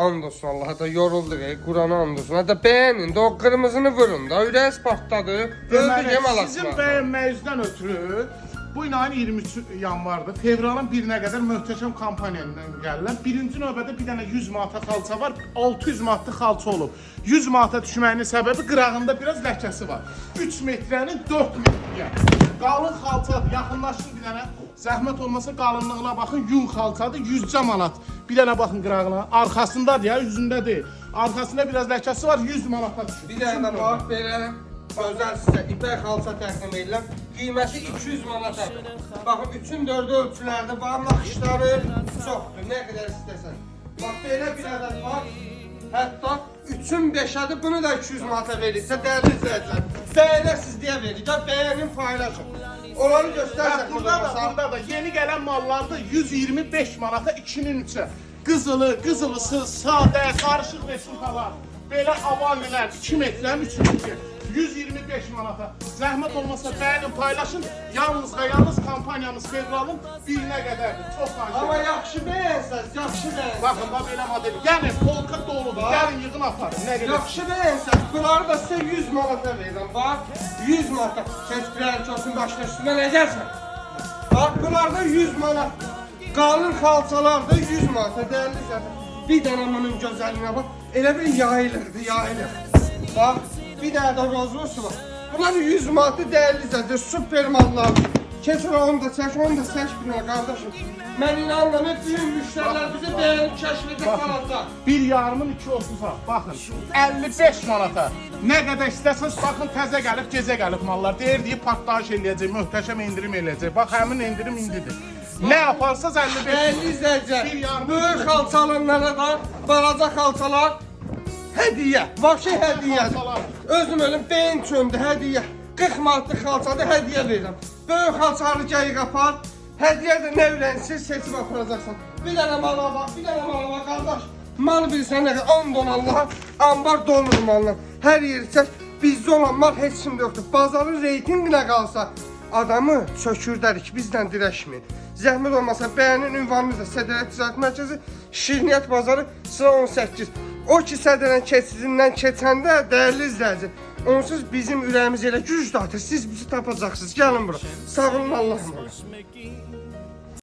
And olsun Allah'a da yorulduk Kur'an'a and olsun. Hadi beğenin de o kırmızını vurun da ürəyiz partladı. Öldü Deməli, sizin alasın. bəyənməyinizdən ötürü bu il ayın 23 yanvardır. Fevralın 1-nə qədər möhtəşəm kampaniyadan gəlirlər. Birinci növbədə bir dənə 100 manata xalça var. 600 manatlıq xalça olub. 100 manata düşməyinin səbəbi qırağında biraz ləkəsi var. 3 metrənin 4 metrə. Qalın xalçadır. Yaxınlaşın bir dənə. Zəhmət olmasa qalınlığına baxın. Yun xalçadır. 100 manat. Bir dənə baxın qırağına. Arxasındadır ya, üzündə deyil. Arxasında biraz ləkəsi var. 100 manata düşür. Bir dənə də bax belə özəl sizə ipək xalça təqdim edirəm. Qiyməti 200 manatadır. Baxın 3-ün 4 ölçülərdə var, naxışları çoxdur, nə qədər istəsən. Bax belə bir ədəd var. Hətta 3-ün 5-ədir, bunu da 200 manata verirsə dəyərli izləyicilər. Bəyənəsiz deyə verir, bəyənin paylaşın. Onları Hə, göstərsən burada da, burada da yeni gələn mallarda 125 manata 2-nin 3-ə. Qızılı, qızılısız, sadə, qarışıq resimkalar. Belə avalilər 2 metrənin 3 metrə. 125 manata. Zəhmət olmasa bəyənin, paylaşın. Yalnız və yalnız kampanyamız fevralın 1-nə qədərdir. Çox Amma xahiş yaxşı bəyənsəz, yaxşı bəyənsəz. Baxın, bax belə model. Polka doludur. Gəlin yığın aparın. Nə qədər? Yaxşı bəyənsəz, bunları da sizə 100 manata verirəm. Bax, 100 manata. Heç birər olsun başına üstünə nə gəlsən. Bax, bunlarda 100 manat. Qalın xalçalar da 100 manata dəyərli zəfər. Bir dənə bunun gözəlliyinə bax. Elə bir yayılırdı, yayılır. Bax, bir dənə də rozvosu var. Bunlar 100 manatı dəyərli zəfər, super Keçir onu da çək, onu da çək bir dənə qardaşım. Mən inanmıram, bütün müştərilər bizi kəşf edib qalacaq. Bir yarımın 2.30-a. Baxın. 55 manata. Nə qədər istəsəz baxın təzə gəlib, gecə gəlib mallar. Deyir deyib partlayış eləyəcək, möhtəşəm endirim eləyəcək. Bax həmin endirim indidir. Nə yaparsanız 55 Dəyərli Bir izləyicilər, yarım böyük xalçalanlara da balaca xalçalar hədiyyə, vəbşə hədiyyədir. xalçalar. Özüm ölüm beyin çöndü hədiyyə. 40 manatlıq xalçada hədiyyə verirəm. Böyük xalçaları gəyi qapar, hədiyyə də nə ürənsiz seçib. Bir dənə mala bax, bir dənə mala bax. Mal bilsən nə qədər 10 don Allaha, ambar dolur malla. Hər yeri çək, bizdə olan mal heç kimdə yoxdur. Bazarın reytinqinə qalsa adamı sökürdərik, bizdən dirəşməyin. Zəhmət olmasa bəyənin ünvanımız da Sədərət Ticarət Mərkəzi, Şirniyyət Bazarı sıra 18. O ki Sədərən keçidindən keçəndə dəyərli izləyici, onsuz bizim ürəyimiz elə güc dağıtır. Siz bizi tapacaqsınız. Gəlin bura. Sağ olun Allah'a emanet.